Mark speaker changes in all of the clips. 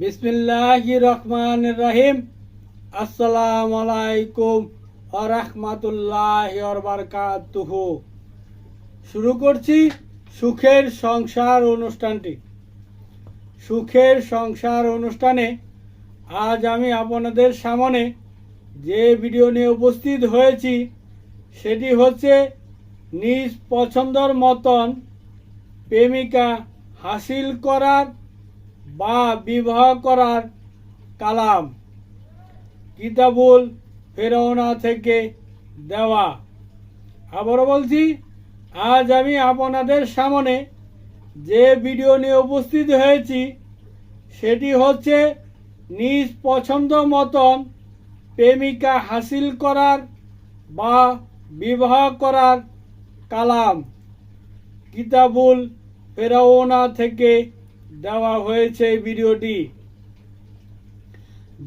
Speaker 1: বিসমিল্লাহ রহমান রাহিম আসসালামু আলাইকুম রহমাতুল্লাহ বারকাতুহ শুরু করছি সুখের সংসার অনুষ্ঠানটি। সুখের সংসার অনুষ্ঠানে আজ আমি আপনাদের সামনে যে ভিডিও নিয়ে উপস্থিত হয়েছি, সেটি হচ্ছে নিজ পছন্দর মতন প্রেমিকা হাসিল করার বা বিবাহ করার কালাম। কিতাবুল ফেরৌনা থেকে দেওয়া। আবারও বলছি, আজ আমি আপনাদের সামনে যে ভিডিও নিয়ে উপস্থিত হয়েছি, সেটি হচ্ছে নিজ পছন্দ মতন প্রেমিকা হাসিল করার বা বিবাহ করার কালাম। কিতাবুল ফেরাওনা থেকে দেওয়া হয়েছে এই ভিডিওটি।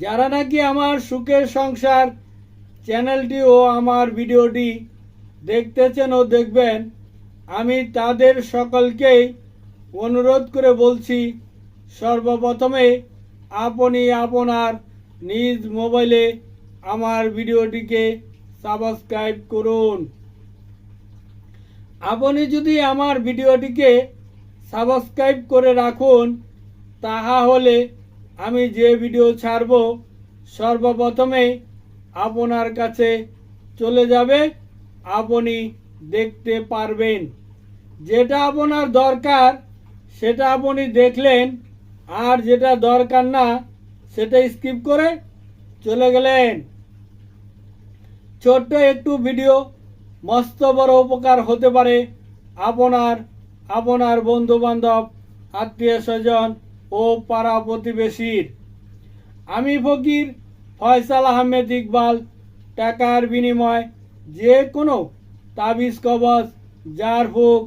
Speaker 1: যারা নাকি আমার সুখের সংসার চ্যানেলটি ও আমার ভিডিওটি দেখতেছেন ও দেখবেন, আমি তাদের সকলকেই অনুরোধ করে বলছি, সর্বপ্রথমে আপনি আপনার নিজ মোবাইলে আমার ভিডিওটিকে সাবস্ক্রাইব করুন। আপনি যদি আমার ভিডিওটিকে সাবস্ক্রাইব করে রাখুন তাহা হলে আমি যে ভিডিও ছাড়ব সর্বপ্রথমে আপনার কাছে চলে যাবে, আপনি দেখতে পারবেন। যেটা আপনার দরকার, সেটা আপনি দেখলেন, আর যেটা দরকার না, সেটা স্কিপ করে চলে গেলেন। ছোট্ট একটু ভিডিও মস্ত বড় উপকার হতে পারে আপনার আপনার বন্ধু বান্ধব আত্মীয় স্বজন ও পাড়া প্রতিবেশীর। আমি ফকির ফয়সাল আহমেদ ইকবাল, টাকার বিনিময় যে কোনো তাবিজ কবচ জার হুক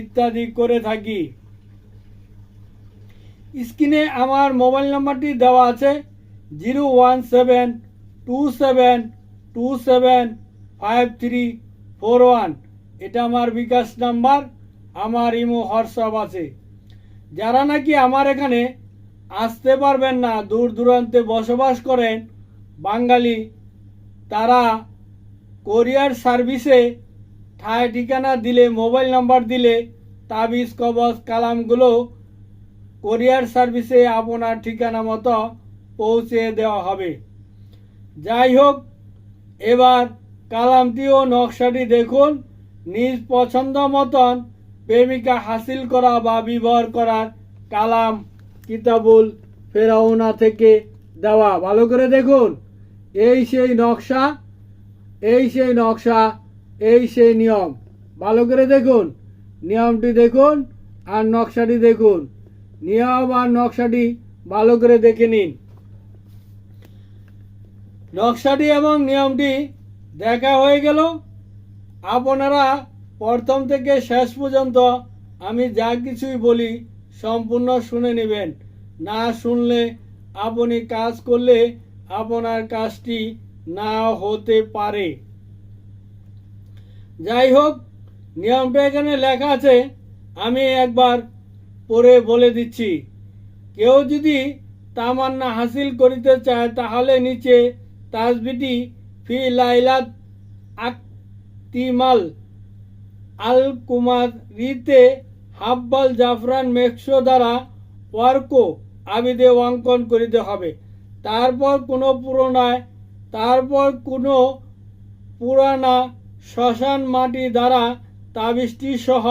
Speaker 1: ইত্যাদি করে থাকি। স্ক্রিনে আমার মোবাইল নাম্বারটি দেওয়া আছে zero one seven two seven two seven five three four one. এটা আমার বিকাশ নাম্বার। আমার ইমো হোয়াটসঅ্যাপ আছে। যারা নাকি আমার এখানে আসতে পারবেন না, দূর দূরান্তে বসবাস করেন বাঙালি, তারা কোরিয়ার সার্ভিসে ঠায় ঠিকানা দিলে মোবাইল নাম্বার দিলে, তাবিজ কবচ কালামগুলো কোরিয়ার সার্ভিসে আপনার ঠিকানা মতো পৌঁছে দেওয়া হবে। যাই হোক, এবার কালামটি ও নকশাটি দেখুন, নিজ পছন্দ মতন প্রেমিকা হাসিল করা বা ব্যবহার করার কালাম কিতাবুল ফেরাউনা থেকে দেওয়া। ভালো করে দেখুন। এই সেই নকশা, এই সেই নকশা, এই সেই নিয়ম। ভালো করে দেখুন। নিয়মটি দেখুন আর নকশাটি দেখুন। নিয়ম আর নকশাটি ভালো করে দেখে নিন। নকশাটি এবং নিয়মটি দেখা হয়ে গেল। আপনারা প্রথম থেকে শেষ পর্যন্ত আমি যা কিছুই বলি সম্পূর্ণ শুনে নেবেন। না শুনলে আপনি কাজ করলে আপনার কাজটি না হতে পারে। যাই হোক, নিয়মটা এখানে লেখা আছে, আমি একবার পড়ে বলে দিচ্ছি। কেউ যদি তামান্না হাসিল করিতে চায়, তাহলে নিচে তাজবিটি ফি লাইলাত আক্তিমাল আল কুমার রিতে হাব্বাল জাফরান মেক্সো দ্বারা ওয়ার্ক আবিদে অঙ্কন করিতে হবে। তারপর কোনো পুরোনায় তারপর কোনো পুরানা শ্মশান মাটি দ্বারা তাবিজটি সহ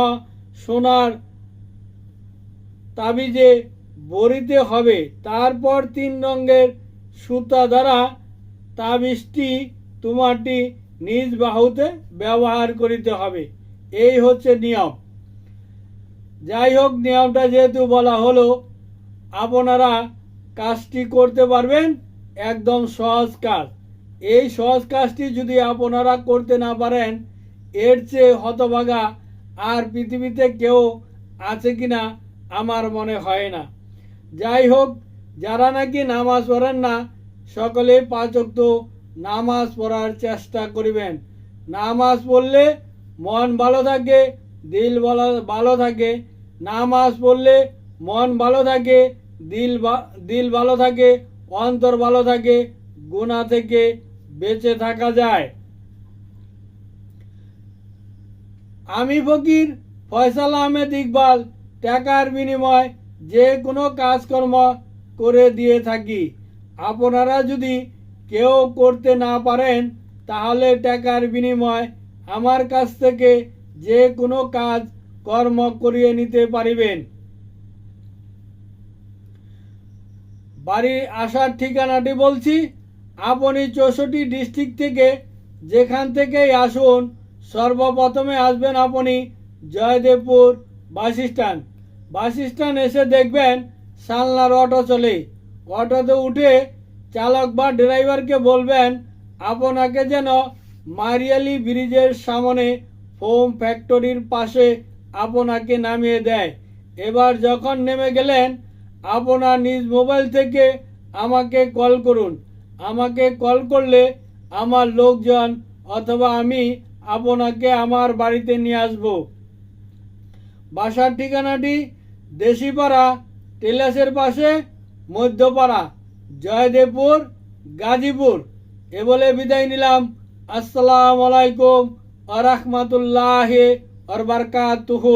Speaker 1: সোনার তাবিজে বরিতে হবে। তারপর তিন রঙের সুতা দ্বারা তাবিজটি তোমারটি নিজ বাহুতে ব্যবহার করিতে হবে। এই হচ্ছে নিয়ম। যাই হোক, নিয়মটা যেহেতু বলা হলো, আপনারা কাজটি করতে পারবেন, একদম সহজ কাজ। এই সহজ কাজটি যদি আপনারা করতে না পারেন, এর চেয়ে হতভাগা আর পৃথিবীতে কেউ আছে কিনা আমার মনে হয় না। যাই হোক, যারা নাকি নামাজ পড়েন না সকলে পাঁচক্ত নামাজ পড়ার চেষ্টা করিবেন। নামাজ পড়লে মন ভালো থাকে, দিল ভালো ভালো থাকে। নামাজ পড়লে মন ভালো থাকে, দিল দিল ভালো থাকে, অন্তর ভালো থাকে গুণা থেকে বেঁচে থাকা যায়। আমি ফকির ফয়সাল আহমেদ ইকবাল, টাকার বিনিময় যে কোনো কাজকর্ম করে দিয়ে থাকি। আপনারা যদি কেউ করতে না পারেন, তাহলে টাকার বিনিময় আমার কাছ থেকে যে কোনো কাজ কর্ম করিয়ে নিতে পারিবেন। বাড়ি আসার ঠিকানাটি বলছি, আপনি চৌষট্টি ডিস্ট্রিক্ট থেকে যেখান থেকেই আসুন, সর্বপ্রথমে আসবেন আপনি Joydebpur bus stand. Bus stand এসে দেখবেন সালনার অটো চলে। অটোতে উঠে চালক বা ড্রাইভারকে বলবেন, আপনাকে যেন মারিয়ালি ব্রিজের সামনে ফোম ফ্যাক্টরির পাশে আপনাকে নামিয়ে দেয়। এবার যখন নেমে গেলেন, আপনার নিজ মোবাইল থেকে আমাকে কল করুন। আমাকে কল করলে আমার লোকজন অথবা আমি আপনাকে আমার বাড়িতে নিয়ে আসব। বাসার ঠিকানাটি দেশিপাড়া, টেলাসের পাশে মধ্যপাড়া, জয়দেবপুর, গাজীপুর। এ বলে বিদায় নিলাম। আসসালামু আলাইকুম আ রহমতুল্লাহ আর বারকাতুহু।